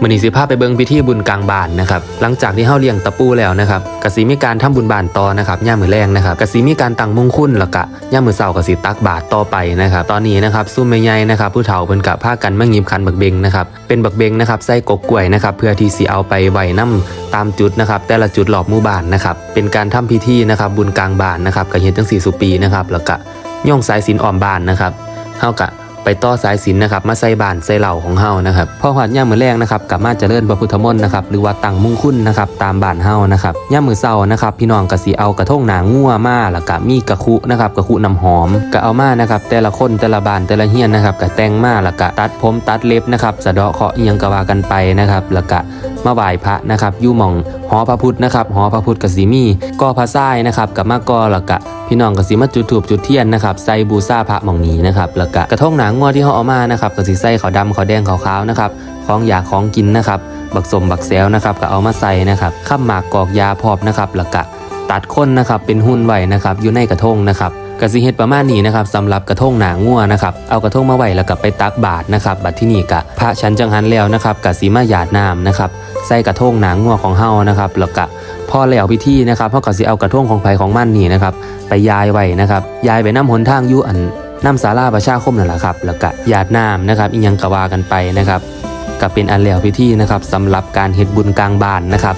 มื้อนี้สิพาไปเบิงพิธีบุญกลางบานนะครับหลังจากที่เฮาเลี้ยงตะปูแล้วนะครับกสิมีการทำบุญบานต่อนะครับย่ามมื้อแรงนะครับกสิมีการตั้งมงคลแล้วก็ย่ามมื้อเช้ากสิตักบาตรต่อไปนะครับตอนนี้นะครับซุ่มแม่ใหญ่นะครับผู้เฒ่าเพิ่นก็พากันมาหยิบคันบักเบงนะครับเป็นบักเบงนะครับใส่กกกล้วยนะครับเพื่อที่สิเอาไปไหว้นํตามจุดนะครับแต่ละจุดรอบหมู่บ้านนะครับเป็นการทำพิธีนะครับบุญกลางบานนะครับก็เฮ็ดจังสี่สุปีนะครับแล้วก็ย่องสายสินอ้อมบานนะครับเฮาก็ ไปต่อสายสิญจนนะครับมาใส่บานใส่เหล่าของเฮานะครับพอหอดย่ามมือแรงนะครับกลับมาเจริญพระพุทธมนต์นะครับหรือว่าตั้งมุ่งคุณนะครับตามบานเฮานะครับย่ามมือเช้านะครับพี่น้องก็สิเอากระทงหนางัวมาแล้วก็มีกระคุนะครับกระคุน้ำหอมก็เอามานะครับแต่ละคนแต่ละบานแต่ละเฮียนนะครับก็แต่งมาแล้วก็ตัดผมตัดเล็บนะครับสะเดาะเคาะห์อิหยังก็ว่ากันไปนะครับแล้วก็มาไหว้พระนะครับยู่หม่องหอพระพุทธนะครับหอพระพุทธกะสิมีก่อพระทรายนะครับกับมาก่อแล้วก็ พี่น้องก็สิมาจุดธูปจุดเทียนนะครับใส่บูชาพระหม่องนี้นะครับแล้วก็กระทงหนางงัวที่เขาเอามานะครับก็สิใส่ขาวดำขาวแดงขาวขาวนะครับของอยากของกินนะครับบักสมบักแซวนะครับก็เอามาใส่นะครับข้ามหมากกอกยาพอบนะครับแล้วก็ตัดค้นนะครับเป็นหุ่นไว้นะครับอยู่ในกระทงนะครับกสิเฮ็ดประมาณนี้นะครับสำหรับกระทงหนางัวนะครับเอากระทงมาไว้แล้วก็ไปตักบาตรนะครับบัดที่นี่กะพระชั้นจังหันแล้วนะครับกสีมาหยาดน้ำนะครับ ใส่กระทงหนางัวของเฮานะครับแล้วก็พอแล้วพิธีนะครับเฮาก็สิเอากระทงของไผของมันนี่นะครับไปยายไว้นะครับยายไปน้ำหนทางอยุอันน้ำสาราประชาคมนั่นแหละครับแล้วก็หยาดน้ำนะครับอีกยังกะวากันไปนะครับก็เป็นอันแล้วพิธีนะครับสำหรับการเฮ็ดบุญกลางบ้านนะครับ